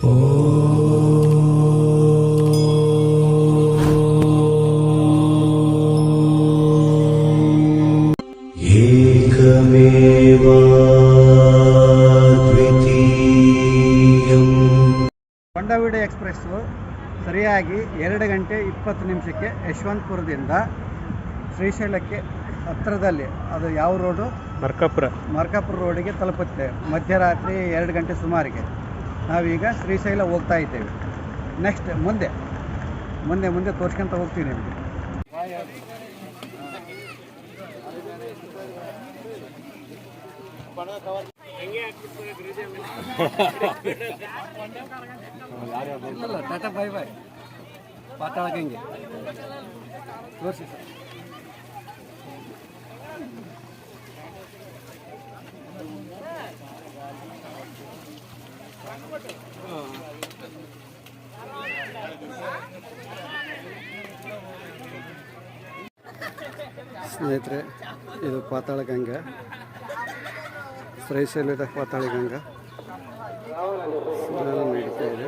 ಕೊಂಡವಿಡೆ express ಸರಿಯಾಗಿ ಎರಡು ಗಂಟೆ ಇಪ್ಪತ್ತು ನಿಮಿಷಕ್ಕೆ ಯಶವಂತಪುರದಿಂದ ಶ್ರೀಶೈಲಕ್ಕೆ ಹತ್ತಿರದಲ್ಲಿ ಅದು ಯಾವ ರೋಡು? ಮರ್ಕಾಪುರ. ಮರ್ಕಾಪುರ ರೋಡಿಗೆ ತಲುಪುತ್ತೆ. ಮಧ್ಯರಾತ್ರಿ ಎರಡು ಗಂಟೆ ಸುಮಾರಿಗೆ. ನಾವೀಗ ಶ್ರೀಶೈಲ ಹೋಗ್ತಾ ಇದ್ದೇವೆ. ನೆಕ್ಸ್ಟ್ ಮುಂದೆ. ಮುಂದೆ ಮುಂದೆ ತೋರ್ಸ್ಕೊಂತ ಹೋಗ್ತೀವಿ ನಿಮಗೆ. ಇಲ್ಲ ಟಾಟಾ ಬೈ ಬೈ ಪಾತಾಳಕ್ಕೆ ಹಿಂಗೆ ತೋರಿಸಿ ಸರ್. ಸ್ನೇಹಿತರೆ ಇದು ಪಾತಾಳ ಗಂಗಾ. ಶ್ರೀಶೈಲದ ಪಾತಾಳ ಗಂಗಾ. ಸ್ನಾನ ನಡೀತಾ ಇದೆ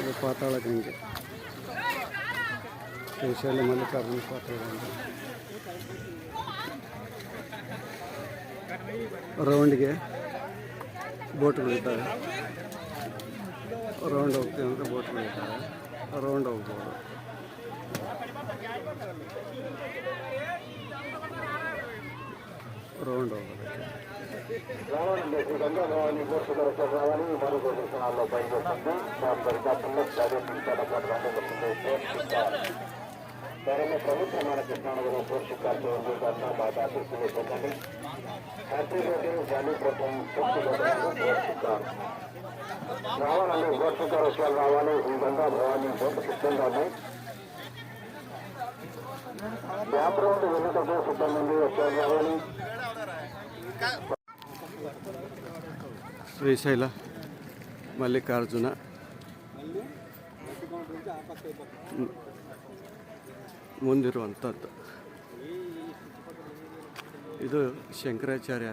ಇದು ಪಾತಾಳ ಗಂಗೆ. ಕೇಶಾಲ ಮಲ್ಲಿಕಾರ್ಜುನ ಪಾತಾಳ ಗಂಗೆ. ರೌಂಡ್ಗೆ ಬೋಟ್ಗಳಿದ್ದಾವೆ. ರೌಂಡ್ ಹೋಗ್ತೀವಿ ಅಂದರೆ ಬೋಟ್ಗಳಿದ್ದಾವೆ ರೌಂಡ್ ಹೋಗ್ಬೋದು ರೌಂಡ್ ಹೋಗೋದಕ್ಕೆ ధరణ ప్రభుత్వ మనకు స్నానగర పోషకాలతో ఉంటుందన్న మాట ఆశిస్తున్నటువంటి హ్యాపీ రోజు జాలి ప్రభుత్వం పోషకాలు ಶ್ರೀಶೈಲ ಮಲ್ಲಿಕಾರ್ಜುನ. ಮುಂದಿರುವಂಥದ್ದು. ಇದು ಶಂಕರಾಚಾರ್ಯ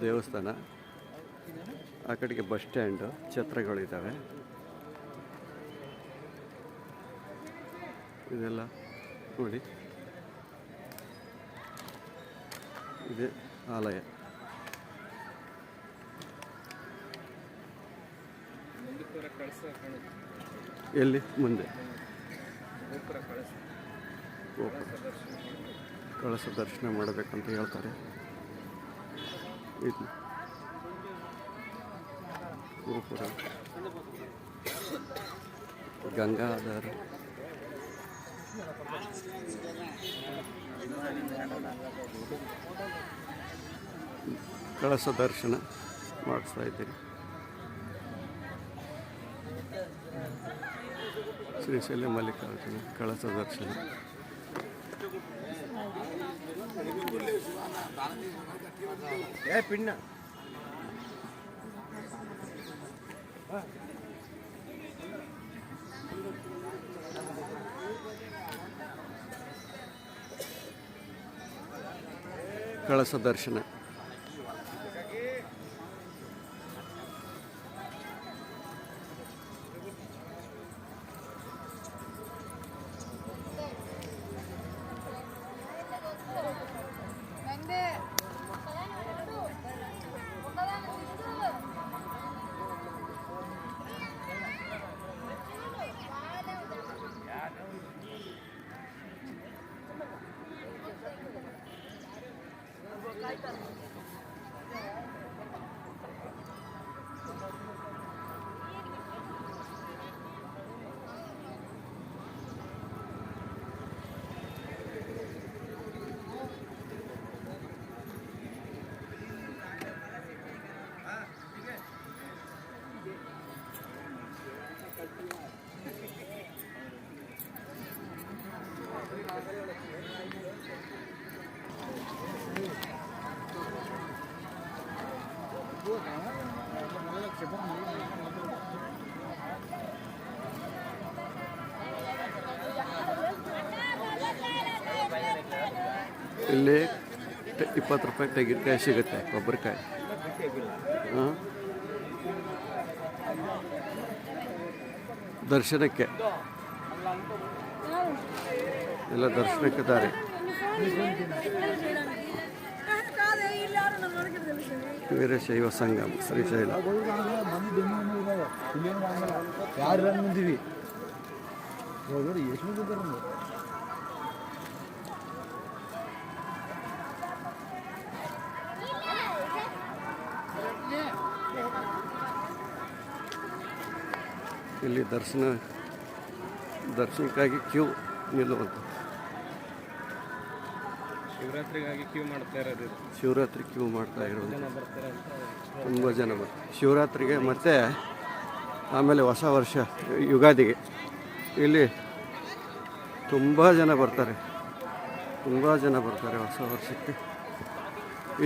ದೇವಸ್ಥಾನ. ಆ ಕಡೆಗೆ ಬಸ್ ಸ್ಟ್ಯಾಂಡು ಛತ್ರಗಳಿದ್ದಾವೆ. ಇದೆಲ್ಲ ನೋಡಿ. ಇದೆ ಆಲಯ. ಎಲ್ಲಿ? ಮುಂದೆ. ಕಳಸ ದರ್ಶನ ಮಾಡಬೇಕಂತ ಹೇಳ್ತಾರೆ. ಇದು. ಗೋಪುರ ಗಂಗಾಧರ. ಕಳಸ ದರ್ಶನ ಮಾಡಿಸ್ತಾ ಇದ್ದೀನಿ ಶ್ರೀಶೈಲ ಮಲ್ಲಿಕಾರ್ಜುನ ಕಳಸ ದರ್ಶನ. ಪಿಣ್ಣ ಕಳಸ ದರ್ಶನ. ಕಾಯ್ತಾರೆ ಇಲ್ಲಿ ಇಪ್ಪತ್ತು ರೂಪಾಯಿ ತೆಂಗಿನಕಾಯಿ ಸಿಗುತ್ತೆ ಕೊಬ್ಬರಿಕಾಯಿ. ದರ್ಶನಕ್ಕೆ. ಎಲ್ಲ ದರ್ಶನಕ್ಕೆ ದಾರಿ. ವೀರಶೈವ ಸಂಗಮ ಶ್ರೀಶೈಲ ಯಾರು ಮುಂದಿವಿ ಇಲ್ಲಿ ದರ್ಶನ ದರ್ಶನಕ್ಕಾಗಿ ಕ್ಯೂ ನಿಲ್ಲುವಂಥ ಶಿವರಾತ್ರಿಗಾಗಿ ಕ್ಯೂ ಮಾಡ್ತಾ ಇರೋದು. ಶಿವರಾತ್ರಿ ಕ್ಯೂ ಮಾಡ್ತಾ ಇರೋದು. ತುಂಬ ಜನ ಬರ್ತಾರೆ ಶಿವರಾತ್ರಿಗೆ ಮತ್ತು ಆಮೇಲೆ ಹೊಸ ವರ್ಷ ಯುಗಾದಿಗೆ. ಇಲ್ಲಿ ತುಂಬ ಜನ ಬರ್ತಾರೆ. ತುಂಬ ಜನ ಬರ್ತಾರೆ ಹೊಸ ವರ್ಷಕ್ಕೆ.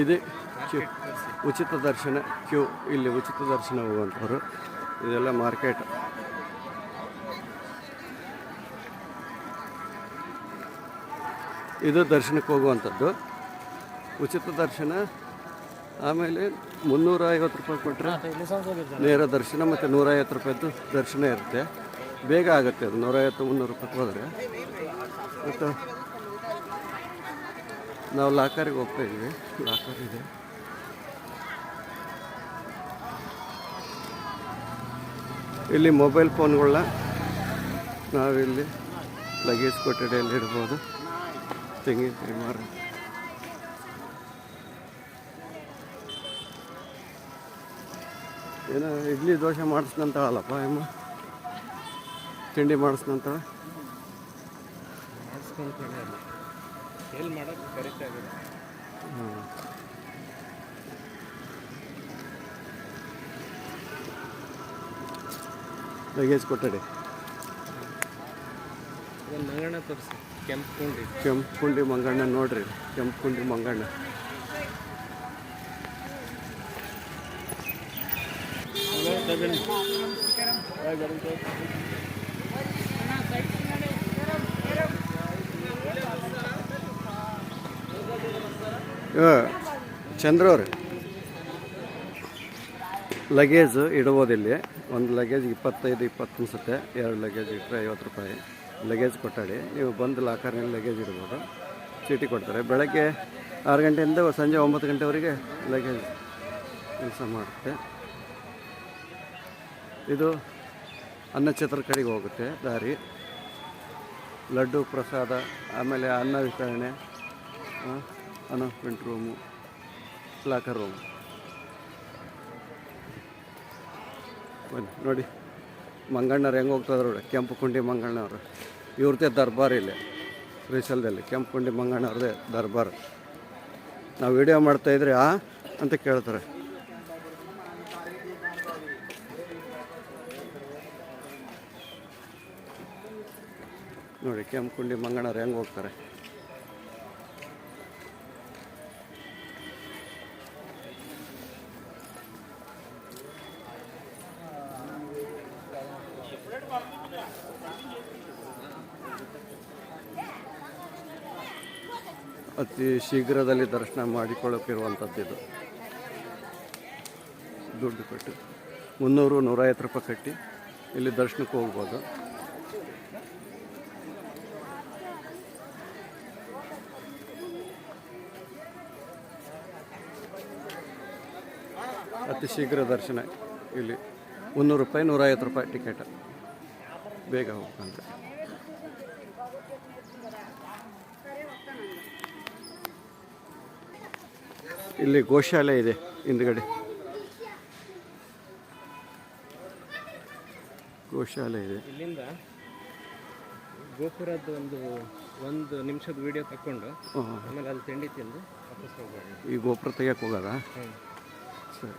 ಇದು ಕ್ಯೂ ಉಚಿತ ದರ್ಶನ ಕ್ಯೂ ಇಲ್ಲಿ ಉಚಿತ ದರ್ಶನ ಹೋಗುವಂಥವ್ರು. ಇದೆಲ್ಲ ಮಾರ್ಕೆಟ್. ಇದು ದರ್ಶನಕ್ಕೆ ಹೋಗುವಂಥದ್ದು. ಉಚಿತ ದರ್ಶನ. ಆಮೇಲೆ ಮುನ್ನೂರ ಐವತ್ತು ರೂಪಾಯಿ ಕೊಟ್ಟರೆ ನೇರ ದರ್ಶನ ಮತ್ತು ನೂರೈವತ್ತು ರೂಪಾಯಿದ್ದು ದರ್ಶನ ಇರುತ್ತೆ. ಬೇಗ ಆಗುತ್ತೆ ಅದು ನೂರೈವತ್ತು ಮುನ್ನೂರು ರೂಪಾಯಿ ಹೋದರೆ. ಮತ್ತು ನಾವು ಲಾಕರಿಗೆ ಹೋಗ್ತಾ ಇದ್ವಿ ಲಾಕರ್ ಇದೆ. ಇಲ್ಲಿ ಮೊಬೈಲ್ ಫೋನ್ಗಳನ್ನ ನಾವಿಲ್ಲಿ ಲಗೇಜ್ ಕೊಠಡಿಯಲ್ಲಿ ಇಡ್ಬೋದು. ತೆಂಗಿನಕಾಯಿ ಮಾರ ಏನೋ ಇಡ್ಲಿ ದೋಸೆ ಮಾಡಿಸ್ನಂತಾಳಲ್ಲಪ್ಪ ಎಮ್ಮ ತಿಂಡಿ ಮಾಡಿಸ್ದಂತ ಲಗೇಜ್ ಕೊಟ್ಟಡಿ. ತೋರಿಸಿ. ಕೆಂಪು ಕುಂಡಿ ಕೆಂಪು ಕುಂಡಿ ಮಂಗಣ್ಣ ನೋಡ್ರಿ ಕೆಂಪು ಕುಂಡಿ ಮಂಗಣ್ಣ ಚಂದ್ರವ್ರೆ ಲಗೇಜ್ ಇಡ್ಬೋದಿಲ್ಲಿ ಒಂದು ಲಗೇಜ್ ಇಪ್ಪತ್ತೈದು, ಇಪ್ಪತ್ತು ಅನ್ಸುತ್ತೆ. ಎರಡು ಲಗೇಜ್ ಇಟ್ಟರೆ ಐವತ್ತು ರೂಪಾಯಿ. ಲಗೇಜ್ ಕೊಟ್ಟಾಡಿ ನೀವು ಬಂದು ಲಾಕರ್ನಲ್ಲಿ ಲಗೇಜ್ ಇಡ್ಬೋದು. ಚೀಟಿ ಕೊಡ್ತಾರೆ. ಬೆಳಗ್ಗೆ ಆರು ಗಂಟೆಯಿಂದ ಸಂಜೆ ಒಂಬತ್ತು ಗಂಟೆವರೆಗೆ ಲಗೇಜ್ ಕೆಲಸ ಮಾಡುತ್ತೆ. ಇದು ಅನ್ನಛತ್ರ ಕಡೆಗೆ ಹೋಗುತ್ತೆ ದಾರಿ. ಲಡ್ಡು ಪ್ರಸಾದ, ಆಮೇಲೆ ಅನ್ನ ವಿತರಣೆ ಅನೌನ್ಸ್ಮೆಂಟ್ ರೂಮು ಲಾಕರ್ ರೂಮು ಬನ್ನಿ, ನೋಡಿ. ಮಂಗಣ್ಣವ್ರು ಹೆಂಗೆ ಹೋಗ್ತದ್ರು ನೋಡಿ ಕೆಂಪು ಕುಂಡಿ ಮಂಗಣ್ಣವ್ರು ಇವ್ರದ್ದೇ ದರ್ಬಾರ್ ಇಲ್ಲಿ ಶ್ರೀಶೈಲದಲ್ಲಿ ಕೆಂಪುಂಡಿ ಮಂಗಣ್ಣವ್ರದ್ದೇ ದರ್ಬಾರ್. ನಾವು ವಿಡಿಯೋ ಮಾಡ್ತಾ ಇದ್ರೆ, ಆ, ಅಂತ ಕೇಳ್ತಾರೆ. ನೋಡಿ ಕೆಂಪುಂಡಿ ಮಂಗಣ್ಣವ್ರು ಹೆಂಗೆ ಹೋಗ್ತಾರೆ. ಅತಿ ಶೀಘ್ರದಲ್ಲಿ ದರ್ಶನ ಇದು ದುಡ್ಡು ಕೊಟ್ಟು. ಮುನ್ನೂರು ನೂರೈವತ್ತು ರೂಪಾಯಿ ಕಟ್ಟಿ ಇಲ್ಲಿ ದರ್ಶನಕ್ಕೆ ಹೋಗ್ಬೋದು. ಅತಿ ಶೀಘ್ರ ದರ್ಶನ ಇಲ್ಲಿ ಮುನ್ನೂರು ರೂಪಾಯಿ ನೂರೈವತ್ತು ರೂಪಾಯಿ ಟಿಕೆಟ್. ಬೇಗ ಹೋಗ್ತಂತೆ ಇಲ್ಲಿ ಗೋಶಾಲೆ ಇದೆ ಹಿಂದ್ಗಡೆ. ಗೋಶಾಲೆ ಇದೆ. ಇಲ್ಲಿಂದ ಗೋಪುರದ ಒಂದು ಒಂದು ನಿಮಿಷದ ವಿಡಿಯೋ ತಕ್ಕೊಂಡು. ಆಮೇಲೆ ಅಲ್ಲಿ ತಿಂಡಿ ತಿಂದು ವಾಪಸ್ ಈ ಗೋಪುರ ತೆಗಿಯಕ್ಕೆ ಹೋಗೋದಾ? ಸರಿ.